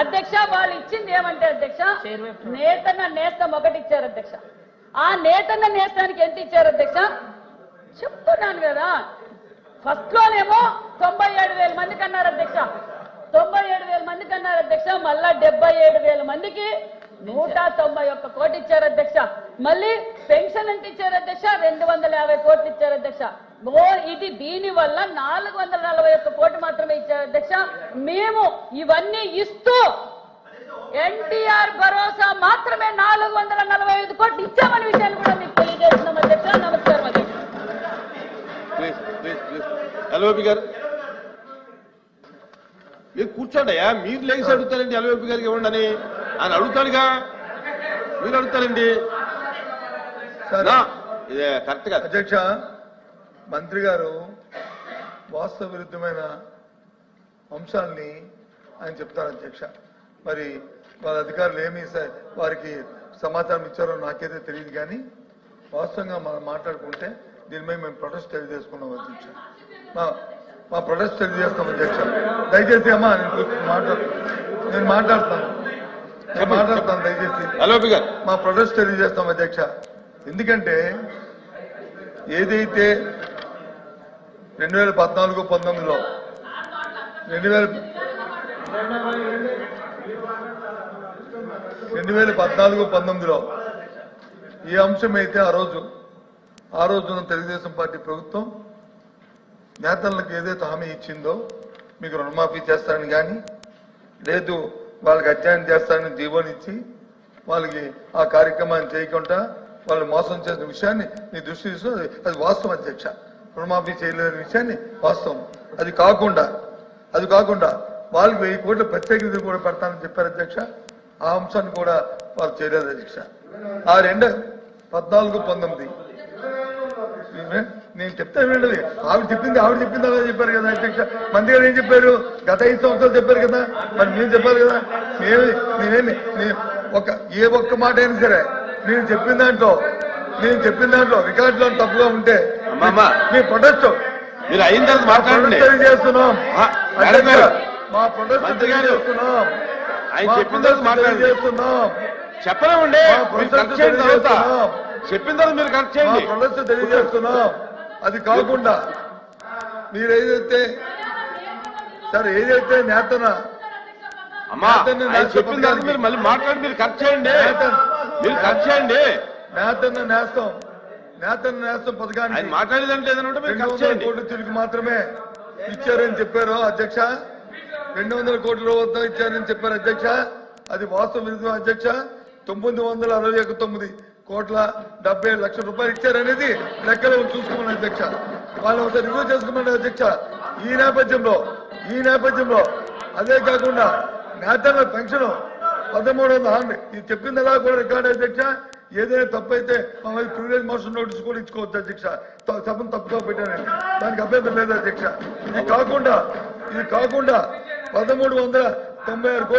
అధ్యక్ష వాళ్ళు ఇచ్చింది ఏమంటే అధ్యక్ష నేతన్న నేస్తం ఒకటి ఇచ్చారు అధ్యక్ష. ఆ నేతన్న నేస్తానికి ఎంత ఇచ్చారు అధ్యక్ష? చెప్తున్నాను కదా. ఫస్ట్ లోనేమో తొంభై ఏడు వేల మందికి అన్నారు అధ్యక్ష. తొంభై ఏడు వేల మందికి అన్నారు అధ్యక్ష. మళ్ళా డెబ్బై ఏడు వేల మందికి నూట తొంభై ఒక్క కోటి ఇచ్చారు అధ్యక్ష. మళ్ళీ పెన్షన్ ఎంత ఇచ్చారు అధ్యక్ష? రెండు వందల యాభై కోట్లు ఇచ్చారు అధ్యక్ష. ఇది దీని వల్ల నాలుగు వందల నలభై ఒక్క కోటి మాత్రమే ఇచ్చారు అధ్యక్ష మేము ఇవన్నీ ఇస్తూ ఎన్టీఆర్ భరోసా మాత్రమే నాలుగు వందల నలభై ఐదు కోట్లు ఇచ్చామనే విషయాన్ని కూడా మీకు తెలియజేస్తున్నాం అధ్యక్ష నమస్కారం అధ్యక్ష ఎల్ఓపి గారు. మీరు కూర్చోండి అయ్యా. మీరు లేచి అడుగుతారండి ఎల్ఓపి గారికి ఇవ్వండి అని. ఆయన అడుగుతాడుగా. మీరు అడుగుతారండి. సార్. నా, ఇదే కరెక్ట్ కాదు. అధ్యక్ష మంత్రి గారు వాస్తవ విరుద్ధమైన అంశాల్ని ఆయన చెప్తారు అధ్యక్ష. మరి వాళ్ళ అధికారులు ఏమి వారికి సమాచారం ఇచ్చారో నాకైతే తెలియదు కానీ వాస్తవంగా మనం మాట్లాడుకుంటే దీని మీద మేము ప్రొటెస్ట్ తెలియజేసుకున్నాం అధ్యక్ష. మా మా ప్రొటెస్ట్ తెలియజేస్తాం అధ్యక్ష. దయచేసి అమ్మా నేను మాట్లాడు నేను మాట్లాడతాను. నేను మాట్లాడతాను దయచేసి. మా ప్రొటెస్ట్ తెలియజేస్తాం అధ్యక్ష. ఎందుకంటే ఏదైతే రెండు వేల పద్నాలుగు పంతొమ్మిదిలో రెండు వేల రెండు వేల పద్నాలుగు పంతొమ్మిదిలో ఏ అంశం అయితే ఆ రోజు ఆ రోజున తెలుగుదేశం పార్టీ ప్రభుత్వం నేతలకు ఏదైతే హామీ ఇచ్చిందో మీకు రుణమాఫీ చేస్తారని కానీ లేదు వాళ్ళకి అధ్యయనం చేస్తారని జీవోనిచ్చి వాళ్ళకి ఆ కార్యక్రమాన్ని చేయకుండా వాళ్ళు మోసం చేసిన విషయాన్ని మీ దృష్టి తీసుకుని అది వాస్తవం అధ్యక్ష. రుణమాఫీ చేయలేని విషయాన్ని వాస్తవం. అది కాకుండా అది కాకుండా వాళ్ళకి వెయ్యి కోట్ల ప్రత్యేక నిధులు కూడా పెడతానని చెప్పారు అధ్యక్ష. ఆ అంశాన్ని కూడా వాళ్ళు చేయలేదు అధ్యక్ష. ఆ రెండు పద్నాలుగు పంతొమ్మిది. నేను చెప్తాను వినండి. ఆవిడ చెప్పింది ఆవిడ చెప్పింది అలా చెప్పారు కదా అధ్యక్ష. గారు ఏం చెప్పారు? గత ఐదు సంవత్సరాలు చెప్పారు కదా. మరి మీరు చెప్పారు కదా. మేము నేనేమి నే- ఒక ఏ ఒక్క మాట అయినా సరే నేను చెప్పిన దాంట్లో నేను చెప్పిన దాంట్లో రికార్డులో తప్పుగా ఉంటే. మీ ప్రొటెస్ట్ మీరు అయిన తర్వాత మాట్లాడండి. మంత్రి గారు. ఆయన చెప్పిన తర్వాత మాట్లాడండి. చెప్పలేమండి కరెక్ట్ చేయండి తర్వాత. చెప్పిన తర్వాత మీరు కరెక్ట్ చేయండి. తెలియజేస్తున్నాం. అది కాకుండా మీరు ఏదైతే సార్ ఏదైతే నేతన అమ్మా చెప్పిన తర్వాత మీరు మళ్ళీ మాట్లాడి మీరు కరెక్ట్ చేయండి. మీరు కరెక్ట్ చేయండి. నేతన్న నేస్తం. నేతన్న నేస్తం పథకానికి ఆయన మాట్లాడేదంటే కోట్ల తిరిగి మాత్రమే ఇచ్చారని చెప్పారు అధ్యక్ష. రెండు వందల కోట్ల వద్ద ఇచ్చారని చెప్పారు అధ్యక్ష. అది వాస్తవ విరుద్ధం అధ్యక్ష. తొమ్మిది వందల అరవై ఒక తొమ్మిది కోట్ల డెబ్బై లక్షల రూపాయలు ఇచ్చారనేది లెక్కలు చూసుకోమని అధ్యక్ష. వాళ్ళు ఒకసారి రివ్యూ చేసుకోమని అధ్యక్ష. ఈ నేపథ్యంలో ఈ నేపథ్యంలో అదే కాకుండా నేతల పెన్షన్ పదమూడు వందల హామీ. ఇది చెప్పిందలా కూడా రికార్డు అధ్యక్ష. ఏదైనా తప్పైతే అయితే మమ్మల్ని ప్రివిలేజ్ మోషన్ నోటీస్ కూడా ఇచ్చుకోవచ్చు అధ్యక్ష. తప్పని తప్పుగా పెట్టానండి దానికి అభ్యంతరం లేదు అధ్యక్ష. ఇది కాకుండా ఇది కాకుండా పదమూడు వందల తొంభై ఆరు కోట్లు